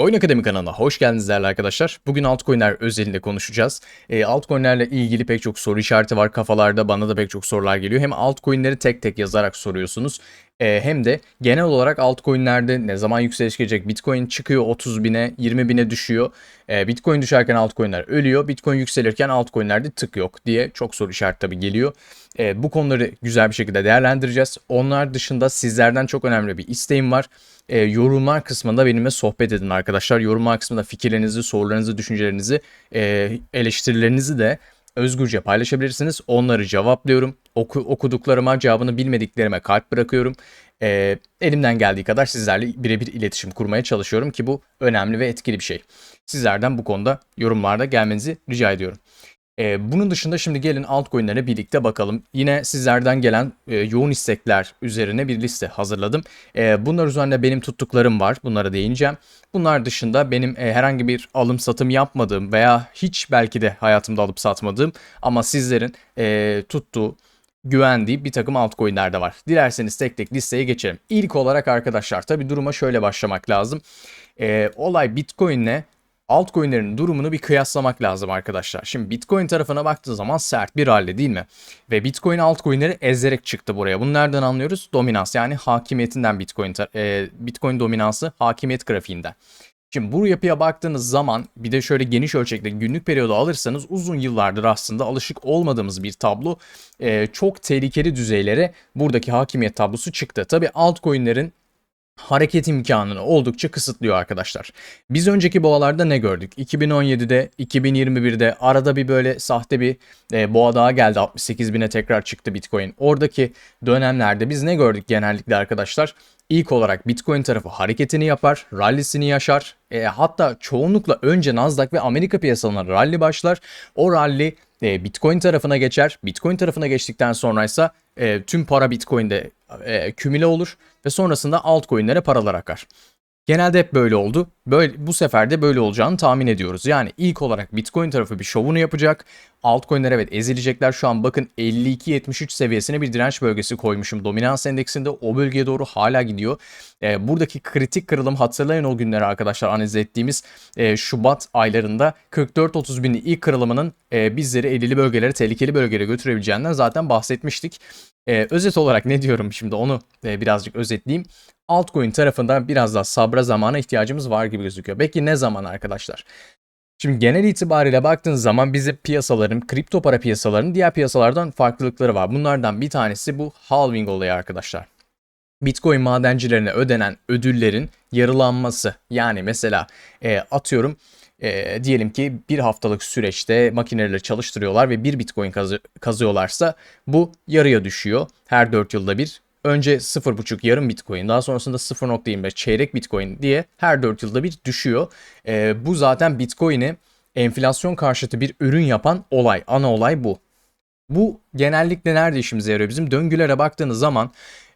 Coin Akademi kanalına hoş geldiniz değerli arkadaşlar. Bugün altcoin'ler özelinde konuşacağız. E, altcoin'lerle ilgili pek çok soru işareti var kafalarda. Bana da pek çok sorular geliyor. Hem altcoin'leri tek tek yazarak soruyorsunuz. E, hem de genel olarak altcoin'lerde ne zaman yükseliş gelecek? Bitcoin çıkıyor 30 bine, 20 bine düşüyor. E, Bitcoin düşerken altcoin'ler ölüyor. Bitcoin yükselirken altcoin'lerde tık yok diye çok soru işareti tabii geliyor. E, bu konuları güzel bir şekilde değerlendireceğiz. Onlar dışında sizlerden çok önemli bir isteğim var. E, yorumlar kısmında benimle sohbet edin arkadaşlar. Yorumlar kısmında fikirlerinizi, sorularınızı, düşüncelerinizi, e, eleştirilerinizi de özgürce paylaşabilirsiniz. Onları cevaplıyorum. Oku, okuduklarıma, cevabını bilmediklerime kalp bırakıyorum. E, elimden geldiği kadar sizlerle birebir iletişim kurmaya çalışıyorum ki bu önemli ve etkili bir şey. Sizlerden bu konuda yorumlarda gelmenizi rica ediyorum. Ee, bunun dışında şimdi gelin altcoin'lere birlikte bakalım. Yine sizlerden gelen e, yoğun istekler üzerine bir liste hazırladım. E, bunlar üzerinde benim tuttuklarım var. Bunlara değineceğim. Bunlar dışında benim e, herhangi bir alım satım yapmadığım veya hiç belki de hayatımda alıp satmadığım ama sizlerin e, tuttuğu güvendiği bir takım altcoin'ler de var. Dilerseniz tek tek listeye geçelim. İlk olarak arkadaşlar tabi duruma şöyle başlamak lazım. E, olay Bitcoin'le altcoin'lerin durumunu bir kıyaslamak lazım arkadaşlar. Şimdi Bitcoin tarafına baktığı zaman sert bir halde değil mi? Ve Bitcoin altcoin'leri ezerek çıktı buraya. Bunu nereden anlıyoruz? Dominans yani hakimiyetinden Bitcoin e, Bitcoin dominansı hakimiyet grafiğinden. Şimdi bu yapıya baktığınız zaman bir de şöyle geniş ölçekte günlük periyodu alırsanız uzun yıllardır aslında alışık olmadığımız bir tablo. E, çok tehlikeli düzeylere buradaki hakimiyet tablosu çıktı. Tabi altcoin'lerin hareket imkanını oldukça kısıtlıyor arkadaşlar. Biz önceki boğalarda ne gördük? 2017'de, 2021'de arada bir böyle sahte bir e, boğa daha geldi. 68 bine tekrar çıktı Bitcoin. Oradaki dönemlerde biz ne gördük genellikle arkadaşlar? İlk olarak Bitcoin tarafı hareketini yapar, rallisini yaşar. E, hatta çoğunlukla önce Nasdaq ve Amerika piyasalarına rally başlar. O rally e, Bitcoin tarafına geçer. Bitcoin tarafına geçtikten sonra ise e, tüm para Bitcoin'de e, kümüle olur ve sonrasında altcoin'lere paralar akar. Genelde hep böyle oldu. Böyle, bu sefer de böyle olacağını tahmin ediyoruz. Yani ilk olarak Bitcoin tarafı bir şovunu yapacak. Altcoin'ler evet ezilecekler. Şu an bakın 52-73 seviyesine bir direnç bölgesi koymuşum. Dominans endeksinde o bölgeye doğru hala gidiyor. E, buradaki kritik kırılım hatırlayın o günleri arkadaşlar analiz ettiğimiz e, Şubat aylarında 44-30 binli ilk kırılımının e, bizleri 50'li bölgelere tehlikeli bölgelere götürebileceğinden zaten bahsetmiştik. E, özet olarak ne diyorum şimdi onu e, birazcık özetleyeyim altcoin tarafında biraz daha sabra zamana ihtiyacımız var gibi gözüküyor. Peki ne zaman arkadaşlar? Şimdi genel itibariyle baktığınız zaman bize piyasaların, kripto para piyasalarının diğer piyasalardan farklılıkları var. Bunlardan bir tanesi bu halving olayı arkadaşlar. Bitcoin madencilerine ödenen ödüllerin yarılanması. Yani mesela e, atıyorum e, diyelim ki bir haftalık süreçte makineleri çalıştırıyorlar ve bir Bitcoin kazı, kazıyorlarsa bu yarıya düşüyor. Her 4 yılda bir önce 0.5 yarım bitcoin daha sonrasında 0.25 çeyrek bitcoin diye her 4 yılda bir düşüyor. E, bu zaten bitcoin'i enflasyon karşıtı bir ürün yapan olay. Ana olay bu. Bu genellikle nerede işimize yarıyor? Bizim döngülere baktığınız zaman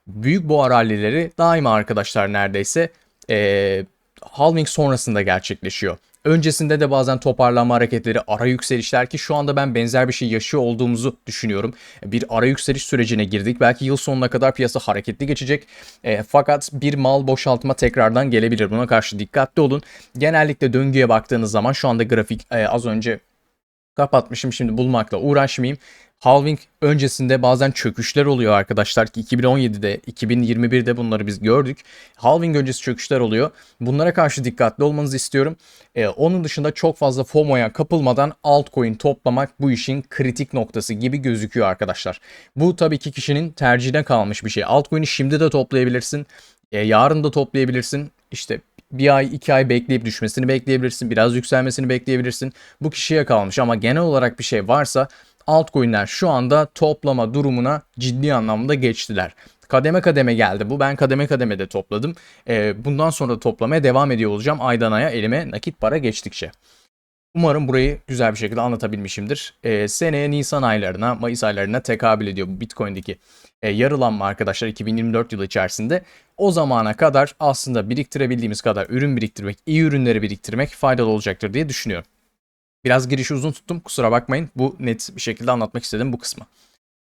büyük boğa rallileri daima arkadaşlar neredeyse e, halving sonrasında gerçekleşiyor. Öncesinde de bazen toparlanma hareketleri, ara yükselişler ki şu anda ben benzer bir şey yaşıyor olduğumuzu düşünüyorum. Bir ara yükseliş sürecine girdik. Belki yıl sonuna kadar piyasa hareketli geçecek. E, fakat bir mal boşaltma tekrardan gelebilir. Buna karşı dikkatli olun. Genellikle döngüye baktığınız zaman şu anda grafik e, az önce kapatmışım şimdi bulmakla uğraşmayayım. Halving öncesinde bazen çöküşler oluyor arkadaşlar ki 2017'de 2021'de bunları biz gördük. Halving öncesi çöküşler oluyor. Bunlara karşı dikkatli olmanızı istiyorum. Ee, onun dışında çok fazla FOMO'ya kapılmadan altcoin toplamak bu işin kritik noktası gibi gözüküyor arkadaşlar. Bu tabii ki kişinin tercihine kalmış bir şey. Altcoin'i şimdi de toplayabilirsin. E, yarın da toplayabilirsin. İşte bir ay iki ay bekleyip düşmesini bekleyebilirsin. Biraz yükselmesini bekleyebilirsin. Bu kişiye kalmış ama genel olarak bir şey varsa altcoin'ler şu anda toplama durumuna ciddi anlamda geçtiler. Kademe kademe geldi bu. Ben kademe kademe de topladım. Ee, bundan sonra toplamaya devam ediyor olacağım aydan aya elime nakit para geçtikçe. Umarım burayı güzel bir şekilde anlatabilmişimdir. Ee, seneye Nisan aylarına, Mayıs aylarına tekabül ediyor bu Bitcoin'deki e, yarılanma arkadaşlar 2024 yılı içerisinde. O zamana kadar aslında biriktirebildiğimiz kadar ürün biriktirmek, iyi ürünleri biriktirmek faydalı olacaktır diye düşünüyorum. Biraz girişi uzun tuttum kusura bakmayın. Bu net bir şekilde anlatmak istedim bu kısmı.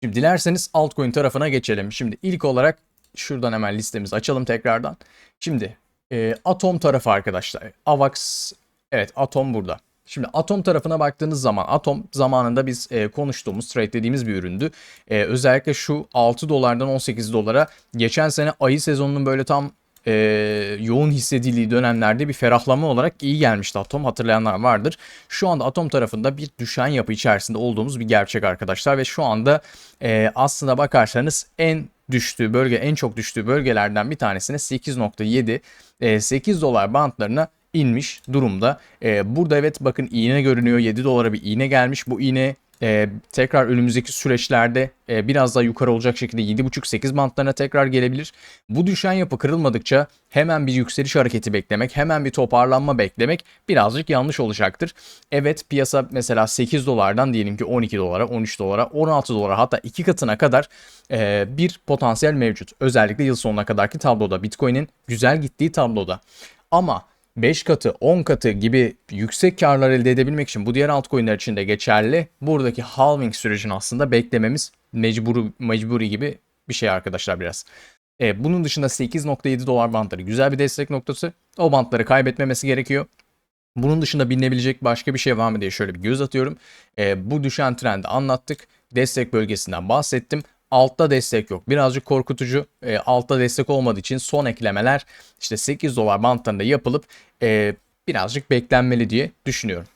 Şimdi dilerseniz altcoin tarafına geçelim. Şimdi ilk olarak şuradan hemen listemizi açalım tekrardan. Şimdi E, Atom tarafı arkadaşlar. AVAX evet Atom burada. Şimdi Atom tarafına baktığınız zaman Atom zamanında biz e, konuştuğumuz, trade dediğimiz bir üründü. E, özellikle şu 6 dolardan 18 dolara geçen sene ayı sezonunun böyle tam e, yoğun hissedildiği dönemlerde bir ferahlama olarak iyi gelmişti Atom. Hatırlayanlar vardır. Şu anda Atom tarafında bir düşen yapı içerisinde olduğumuz bir gerçek arkadaşlar ve şu anda e, aslında bakarsanız en düştüğü bölge en çok düştüğü bölgelerden bir tanesine 8.7 e, 8 dolar bantlarına inmiş durumda. E, burada evet bakın iğne görünüyor 7 dolara bir iğne gelmiş. Bu iğne e, tekrar önümüzdeki süreçlerde e, biraz daha yukarı olacak şekilde 7.5-8 bantlarına tekrar gelebilir. Bu düşen yapı kırılmadıkça hemen bir yükseliş hareketi beklemek, hemen bir toparlanma beklemek birazcık yanlış olacaktır. Evet piyasa mesela 8 dolardan diyelim ki 12 dolara, 13 dolara, 16 dolara hatta 2 katına kadar e, bir potansiyel mevcut. Özellikle yıl sonuna kadarki tabloda Bitcoin'in güzel gittiği tabloda. Ama 5 katı 10 katı gibi yüksek karlar elde edebilmek için bu diğer altcoin'ler için de geçerli. Buradaki halving sürecini aslında beklememiz mecburi, mecburi gibi bir şey arkadaşlar biraz. E, bunun dışında 8.7 dolar bantları güzel bir destek noktası. O bantları kaybetmemesi gerekiyor. Bunun dışında bilinebilecek başka bir şey var mı diye şöyle bir göz atıyorum. E, bu düşen trendi anlattık. Destek bölgesinden bahsettim. Altta destek yok. Birazcık korkutucu. E, altta destek olmadığı için son eklemeler işte 8 dolar bantlarında yapılıp e, birazcık beklenmeli diye düşünüyorum.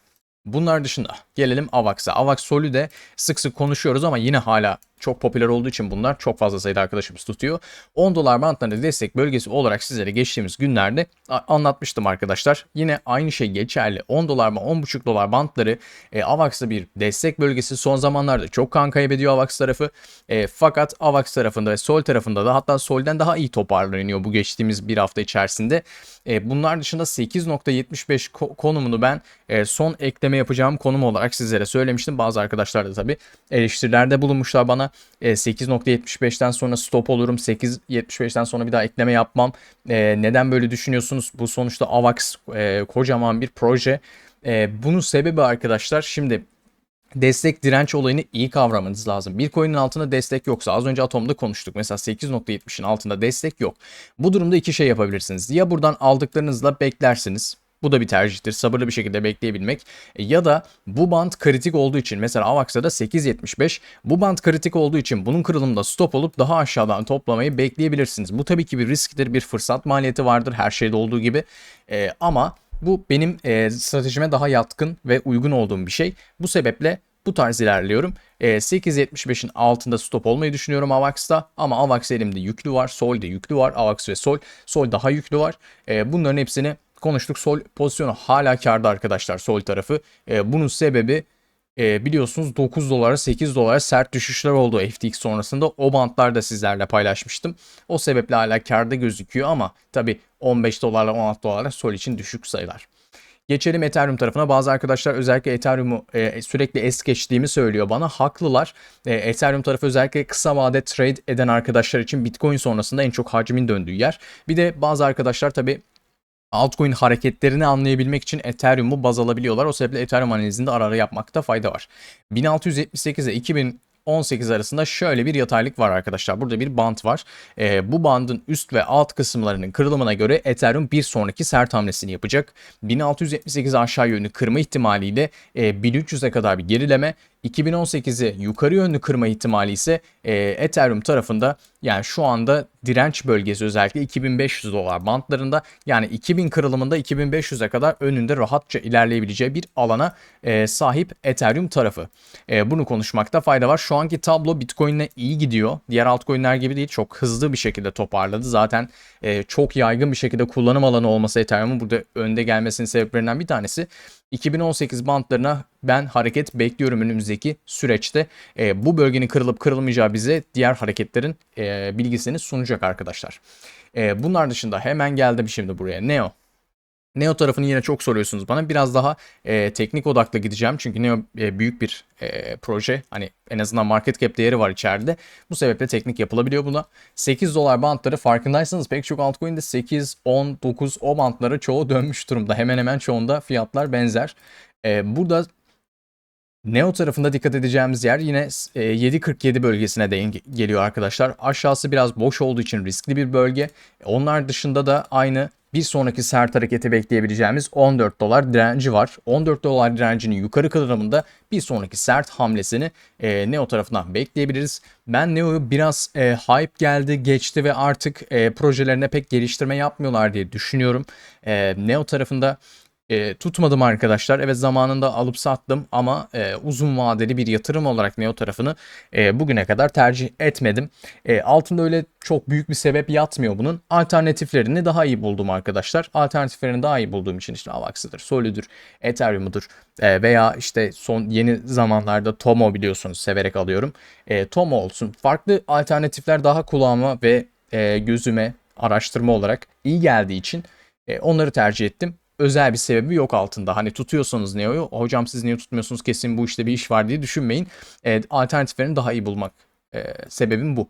Bunlar dışında gelelim AVAX'a. AVAX Sol'ü de sık sık konuşuyoruz ama yine hala çok popüler olduğu için bunlar çok fazla sayıda arkadaşımız tutuyor. 10 dolar bantlarında destek bölgesi olarak sizlere geçtiğimiz günlerde anlatmıştım arkadaşlar. Yine aynı şey geçerli. 10 dolar mı 10,5 dolar bantları e, AVAX'da bir destek bölgesi. Son zamanlarda çok kan kaybediyor AVAX tarafı. E, fakat AVAX tarafında ve Sol tarafında da hatta Sol'den daha iyi toparlanıyor bu geçtiğimiz bir hafta içerisinde. E, bunlar dışında 8.75 konumunu ben e, son ekleme yapacağım konum olarak sizlere söylemiştim. Bazı arkadaşlar da tabii eleştirilerde bulunmuşlar bana. 8.75'ten e, sonra stop olurum. 8.75'ten sonra bir daha ekleme yapmam. E, neden böyle düşünüyorsunuz? Bu sonuçta AVAX e, kocaman bir proje. Bunun sebebi arkadaşlar şimdi destek direnç olayını iyi kavramanız lazım. Bir coin'in altında destek yoksa az önce Atom'da konuştuk. Mesela 8.70'in altında destek yok. Bu durumda iki şey yapabilirsiniz. Ya buradan aldıklarınızla beklersiniz. Bu da bir tercihtir. Sabırlı bir şekilde bekleyebilmek. E, ya da bu band kritik olduğu için mesela AVAX'da da 8.75 bu band kritik olduğu için bunun kırılımında stop olup daha aşağıdan toplamayı bekleyebilirsiniz. Bu tabii ki bir risktir, bir fırsat maliyeti vardır her şeyde olduğu gibi. E, ama bu benim e, stratejime daha yatkın ve uygun olduğum bir şey. Bu sebeple bu tarz ilerliyorum. E, 8.75'in altında stop olmayı düşünüyorum AVAX'ta ama AVAX elimde yüklü var, Sol'de yüklü var, AVAX ve Sol. Sol daha yüklü var. E, bunların hepsini konuştuk. Sol pozisyonu hala karda arkadaşlar sol tarafı. E, bunun sebebi e, biliyorsunuz 9 dolara 8 dolara sert düşüşler oldu FTX sonrasında. O bantlar da sizlerle paylaşmıştım. O sebeple hala karda gözüküyor ama tabi 15 dolarla 16 dolarla sol için düşük sayılar. Geçelim Ethereum tarafına. Bazı arkadaşlar özellikle Ethereum'u e, sürekli es geçtiğimi söylüyor bana. Haklılar. E, Ethereum tarafı özellikle kısa vade trade eden arkadaşlar için Bitcoin sonrasında en çok hacmin döndüğü yer. Bir de bazı arkadaşlar tabi altcoin hareketlerini anlayabilmek için Ethereum'u baz alabiliyorlar. O sebeple Ethereum analizinde ara ara yapmakta fayda var. 1678 ile 2000 18 arasında şöyle bir yataylık var arkadaşlar. Burada bir band var. E, bu bandın üst ve alt kısımlarının kırılımına göre Ethereum bir sonraki sert hamlesini yapacak. 1678 aşağı yönlü kırma ihtimaliyle e, 1300'e kadar bir gerileme 2018'i yukarı yönlü kırma ihtimali ise e, Ethereum tarafında yani şu anda direnç bölgesi özellikle 2500 dolar bantlarında yani 2000 kırılımında 2500'e kadar önünde rahatça ilerleyebileceği bir alana e, sahip Ethereum tarafı. E, bunu konuşmakta fayda var. Şu anki tablo Bitcoin'le iyi gidiyor. Diğer altcoin'ler gibi değil çok hızlı bir şekilde toparladı. Zaten e, çok yaygın bir şekilde kullanım alanı olması Ethereum'un burada önde gelmesinin sebeplerinden bir tanesi. 2018 bantlarına ben hareket bekliyorum önümüzdeki süreçte. E, bu bölgenin kırılıp kırılmayacağı bize diğer hareketlerin e, bilgisini sunacak arkadaşlar. E, bunlar dışında hemen geldim şimdi buraya. Neo. Neo tarafını yine çok soruyorsunuz bana. Biraz daha e, teknik odaklı gideceğim. Çünkü Neo e, büyük bir e, proje. Hani en azından market cap değeri var içeride. Bu sebeple teknik yapılabiliyor buna. 8 dolar bantları farkındaysanız pek çok altcoin'de 8, 10, 9 o bantları çoğu dönmüş durumda. Hemen hemen çoğunda fiyatlar benzer. E, burada Neo tarafında dikkat edeceğimiz yer yine 7.47 bölgesine de geliyor arkadaşlar. Aşağısı biraz boş olduğu için riskli bir bölge. Onlar dışında da aynı bir sonraki sert hareketi bekleyebileceğimiz 14 dolar direnci var. 14 dolar direncinin yukarı kırılımında bir sonraki sert hamlesini e, Neo tarafından bekleyebiliriz. Ben Neo'yu biraz e, hype geldi, geçti ve artık e, projelerine pek geliştirme yapmıyorlar diye düşünüyorum. E, Neo tarafında e, tutmadım arkadaşlar. Evet zamanında alıp sattım ama e, uzun vadeli bir yatırım olarak Neo tarafını e, bugüne kadar tercih etmedim. E, altında öyle çok büyük bir sebep yatmıyor bunun. Alternatiflerini daha iyi buldum arkadaşlar. Alternatiflerini daha iyi bulduğum için işte Avax'ıdır, Solid'dir, Ethereum'udur e, veya işte son yeni zamanlarda Tomo biliyorsunuz severek alıyorum. E, Tomo olsun. Farklı alternatifler daha kulağıma ve e, gözüme araştırma olarak iyi geldiği için e, onları tercih ettim özel bir sebebi yok altında. Hani tutuyorsanız Neo'yu hocam siz niye tutmuyorsunuz kesin bu işte bir iş var diye düşünmeyin. E, alternatiflerini daha iyi bulmak e, sebebim bu.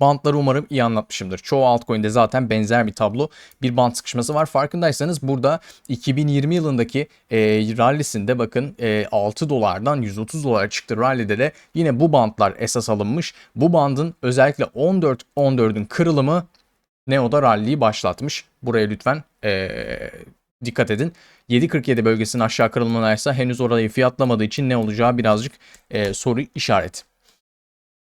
Bantları umarım iyi anlatmışımdır. Çoğu altcoin'de zaten benzer bir tablo. Bir bant sıkışması var. Farkındaysanız burada 2020 yılındaki e, rallisinde bakın e, 6 dolardan 130 dolara çıktı rallide de yine bu bantlar esas alınmış. Bu bandın özellikle 14 14'ün kırılımı Neo'da rally'yi başlatmış. Buraya lütfen e, dikkat edin. 7.47 bölgesinin aşağı kırılımına ise henüz orayı fiyatlamadığı için ne olacağı birazcık e, soru işareti.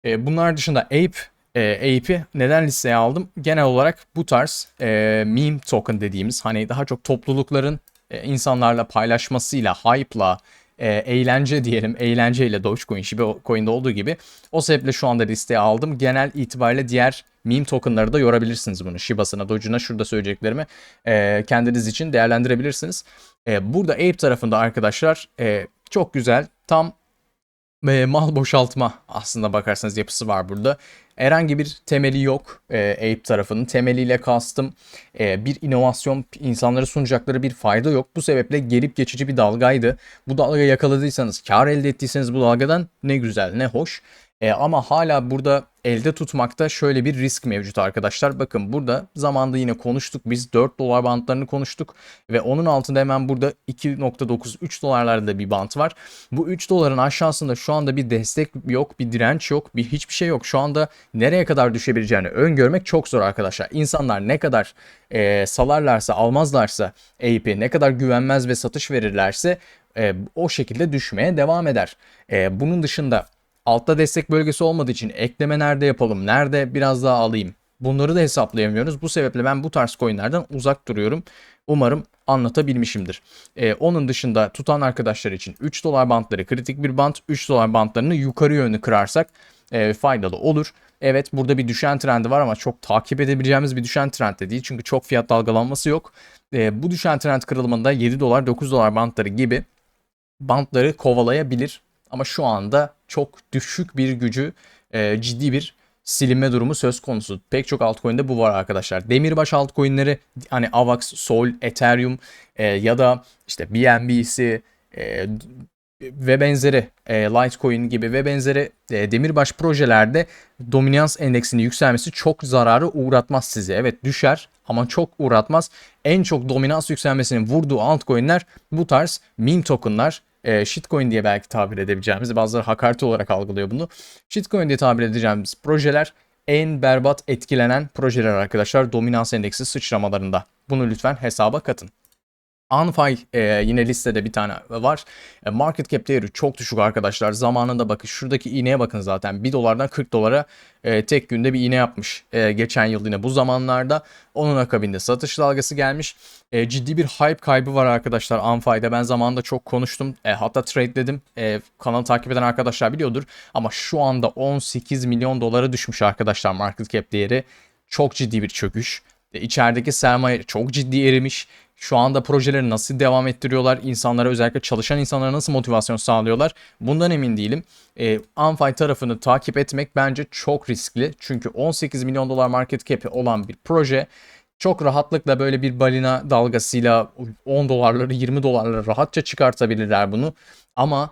E, bunlar dışında Ape e, Ape'i neden listeye aldım? Genel olarak bu tarz e, meme token dediğimiz hani daha çok toplulukların e, insanlarla paylaşmasıyla, hype'la, e, eğlence diyelim, eğlenceyle Dogecoin, Shiba Coin'de olduğu gibi o sebeple şu anda listeye aldım. Genel itibariyle diğer meme tokenları da yorabilirsiniz bunu. Shiba'sına, Doge'una şurada söyleyeceklerimi e, kendiniz için değerlendirebilirsiniz. E, burada Ape tarafında arkadaşlar e, çok güzel tam e, mal boşaltma aslında bakarsanız yapısı var burada. Herhangi bir temeli yok e, Ape tarafının. Temeliyle kastım e, bir inovasyon insanlara sunacakları bir fayda yok. Bu sebeple gelip geçici bir dalgaydı. Bu dalgayı yakaladıysanız, kar elde ettiyseniz bu dalgadan ne güzel, ne hoş. E, ama hala burada elde tutmakta şöyle bir risk mevcut arkadaşlar. Bakın burada zamanda yine konuştuk. Biz 4 dolar bantlarını konuştuk. Ve onun altında hemen burada 2.9 3 dolarlarda bir bant var. Bu 3 doların aşağısında şu anda bir destek yok, bir direnç yok, bir hiçbir şey yok. Şu anda nereye kadar düşebileceğini öngörmek çok zor arkadaşlar. İnsanlar ne kadar e, salarlarsa, almazlarsa AP'i ne kadar güvenmez ve satış verirlerse e, o şekilde düşmeye devam eder. E, bunun dışında Altta destek bölgesi olmadığı için ekleme nerede yapalım, nerede biraz daha alayım. Bunları da hesaplayamıyoruz. Bu sebeple ben bu tarz coinlerden uzak duruyorum. Umarım anlatabilmişimdir. Ee, onun dışında tutan arkadaşlar için 3 dolar bantları kritik bir bant. 3 dolar bantlarını yukarı yönlü kırarsak e, faydalı olur. Evet burada bir düşen trendi var ama çok takip edebileceğimiz bir düşen trend de değil. Çünkü çok fiyat dalgalanması yok. E, bu düşen trend kırılımında 7 dolar 9 dolar bantları gibi bantları kovalayabilir. Ama şu anda çok düşük bir gücü, e, ciddi bir silinme durumu söz konusu. Pek çok altcoin'de bu var arkadaşlar. Demirbaş altcoin'leri hani Avax, Sol, Ethereum e, ya da işte BNB'si e, ve benzeri e, Litecoin gibi ve benzeri e, demirbaş projelerde dominans endeksinin yükselmesi çok zararı uğratmaz sizi. Evet düşer ama çok uğratmaz. En çok dominans yükselmesinin vurduğu altcoin'ler bu tarz meme token'lar e, shitcoin diye belki tabir edebileceğimiz bazıları hakaret olarak algılıyor bunu. Shitcoin diye tabir edeceğimiz projeler en berbat etkilenen projeler arkadaşlar dominans endeksi sıçramalarında. Bunu lütfen hesaba katın. Anfy e, yine listede bir tane var. E, market cap değeri çok düşük arkadaşlar. Zamanında bakın şuradaki iğneye bakın zaten. 1 dolardan 40 dolara e, tek günde bir iğne yapmış. E, geçen yıl yine bu zamanlarda. Onun akabinde satış dalgası gelmiş. E, ciddi bir hype kaybı var arkadaşlar Anfy'da. Ben zamanında çok konuştum. E, hatta dedim. E, kanalı takip eden arkadaşlar biliyordur. Ama şu anda 18 milyon dolara düşmüş arkadaşlar market cap değeri. Çok ciddi bir çöküş. E, içerideki sermaye çok ciddi erimiş. Şu anda projeleri nasıl devam ettiriyorlar? İnsanlara özellikle çalışan insanlara nasıl motivasyon sağlıyorlar? Bundan emin değilim. E, Unfi tarafını takip etmek bence çok riskli. Çünkü 18 milyon dolar market cap'i olan bir proje çok rahatlıkla böyle bir balina dalgasıyla 10 dolarları 20 dolarları rahatça çıkartabilirler bunu. Ama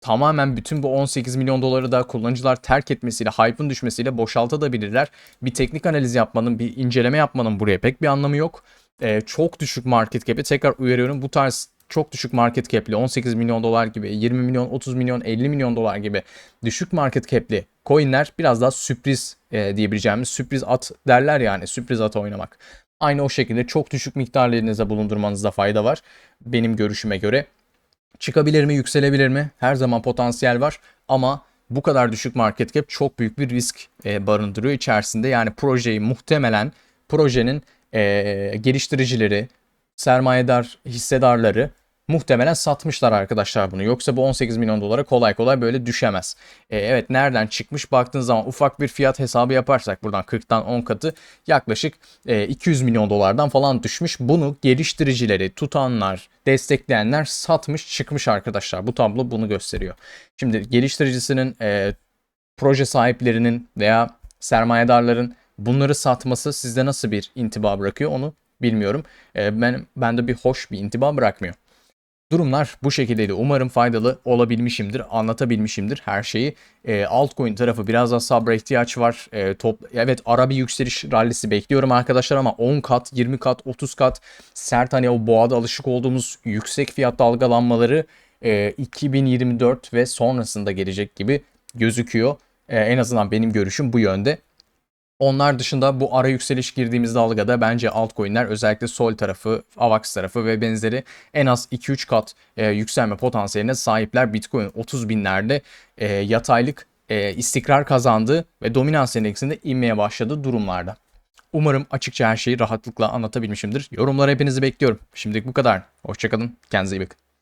tamamen bütün bu 18 milyon doları da kullanıcılar terk etmesiyle, hype'ın düşmesiyle boşaltabilirler. Bir teknik analiz yapmanın, bir inceleme yapmanın buraya pek bir anlamı yok. Ee, çok düşük market cap'i tekrar uyarıyorum. Bu tarz çok düşük market cap'li 18 milyon dolar gibi 20 milyon 30 milyon 50 milyon dolar gibi düşük market cap'li coinler biraz daha sürpriz e, diyebileceğimiz sürpriz at derler yani sürpriz at oynamak. Aynı o şekilde çok düşük miktarla elinizde bulundurmanızda fayda var. Benim görüşüme göre. Çıkabilir mi, yükselebilir mi? Her zaman potansiyel var ama bu kadar düşük market cap çok büyük bir risk e, barındırıyor içerisinde. Yani projeyi muhtemelen projenin e, geliştiricileri, sermayedar hissedarları muhtemelen satmışlar arkadaşlar bunu. Yoksa bu 18 milyon dolara kolay kolay böyle düşemez. E, evet nereden çıkmış baktığınız zaman ufak bir fiyat hesabı yaparsak buradan 40'tan 10 katı yaklaşık e, 200 milyon dolardan falan düşmüş. Bunu geliştiricileri, tutanlar, destekleyenler satmış çıkmış arkadaşlar. Bu tablo bunu gösteriyor. Şimdi geliştiricisinin e, proje sahiplerinin veya sermayedarların bunları satması sizde nasıl bir intiba bırakıyor onu bilmiyorum. E, ben bende bir hoş bir intiba bırakmıyor. Durumlar bu şekildeydi. Umarım faydalı olabilmişimdir, anlatabilmişimdir her şeyi. E, altcoin tarafı biraz daha sabra ihtiyaç var. E, top, evet ara bir yükseliş rallisi bekliyorum arkadaşlar ama 10 kat, 20 kat, 30 kat sert hani o boğada alışık olduğumuz yüksek fiyat dalgalanmaları e, 2024 ve sonrasında gelecek gibi gözüküyor. E, en azından benim görüşüm bu yönde. Onlar dışında bu ara yükseliş girdiğimiz dalgada bence altcoin'ler özellikle Sol tarafı, AVAX tarafı ve benzeri en az 2-3 kat e, yükselme potansiyeline sahipler. Bitcoin 30 binlerde e, yataylık e, istikrar kazandı ve dominans endeksinde inmeye başladı durumlarda. Umarım açıkça her şeyi rahatlıkla anlatabilmişimdir. Yorumları hepinizi bekliyorum. Şimdilik bu kadar. Hoşçakalın. Kendinize iyi bakın.